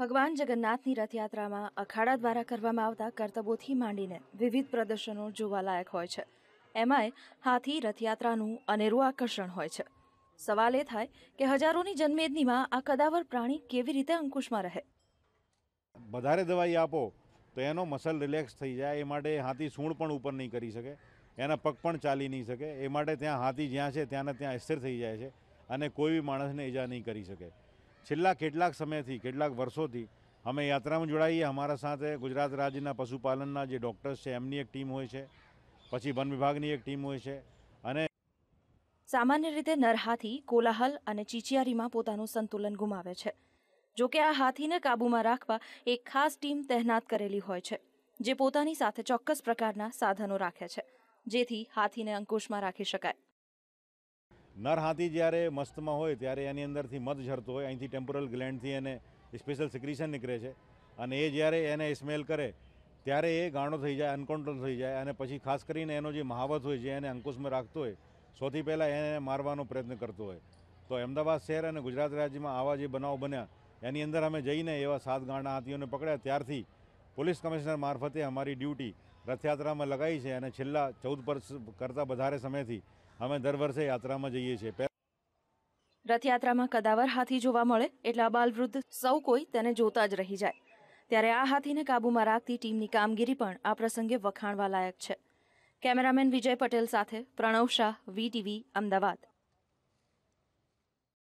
ભગવાન જગન્નાથની રથયાત્રામાં અખાડા દ્વારા કરવામાં આવતા કરતબોથી માંડીને વિવિધ પ્રદર્શનો જોવાલાયક હોય છે. એમાંય હાથી રથયાત્રાનું અનેરું આકર્ષણ હોય છે. સવાલ એ થાય કે હજારોની જન્મેદનીમાં આ કદાવર પ્રાણી કેવી રીતે અંકુશમાં રહે? વધારે દવાઈ આપો તો એનો મસલ રિલેક્સ થઈ જાય, એ માટે હાથી સૂંઢ પણ ઉપર નહીં કરી શકે, એના પગ પણ ચાલી નહીં શકે, એ માટે ત્યાં હાથી જ્યાં છે ત્યાંને ત્યાં સ્થિર થઈ જાય છે અને કોઈ બી માણસને ઈજા નહીં કરી શકે. છેલ્લા કેટલાક સમયથી, કેટલાક વર્ષોથી અમે યાત્રામાં જોડાઈએ. અમારા સાથે ગુજરાત રાજ્યના પશુપાલનના જે ડૉક્ટર્સ છે, એમની એક ટીમ હોય છે. પછી વન વિભાગની એક ટીમ હોય છે. અને સામાન્ય રીતે નર હાથી કોલાહલ અને ચીચિયારીમાં પોતાનું સંતુલન ગુમાવે છે. જો કે આ હાથીને કાબૂમાં રાખવા એક ખાસ ટીમ તહેનાત કરેલી હોય છે, જે પોતાની સાથે ચોક્કસ પ્રકારના સાધનો રાખે છે, જેથી હાથીને અંકુશમાં રાખી શકાય. નર હાથી જ્યારે મસ્તમાં હોય ત્યારે એની અંદરથી મધ ઝરતો હોય, અહીંથી ટેમ્પોરલ ગ્લેન્ડથી એને સ્પેશિયલ સિક્રિશન નીકળે છે. અને એ જ્યારે એને સ્મેલ કરે, ત્યારે એ ગાણો થઈ જાય અનકન્ટ્રોલ થઈ જાય અને પછી ખાસ કરીને એનો જે મહાવત હોય, જે એને અંકુશમાં રાખતો હોય, સૌથી પહેલાં એને મારવાનો પ્રયત્ન કરતો હોય. તો અમદાવાદ શહેર અને ગુજરાત રાજ્યમાં આવા જે બનાવ બન્યા, એની અંદર અમે જઈને એવા સાત ગાંડા હાથીઓને પકડ્યા. ત્યારથી પોલીસ કમિશનર મારફતે અમારી ડ્યુટી રથયાત્રામાં લગાવી છે અને છેલ્લા ચૌદ વર્ષ કરતાં વધારે સમયથી અમે દર વર્ષે યાત્રામાં જઈએ છીએ. રથયાત્રામાં કદાવર હાથી જોવા મળે એટલે અબાલવૃદ્ધ સૌ કોઈ તેને જોતા જ રહી જાય. ત્યારે આ હાથીને કાબૂમાં રાખતી ટીમની કામગીરી પણ આ પ્રસંગે વખાણવા લાયક છે. કેમેરામેન વિજય પટેલ સાથે પ્રણવ શાહ વીટીવી અમદાવાદ.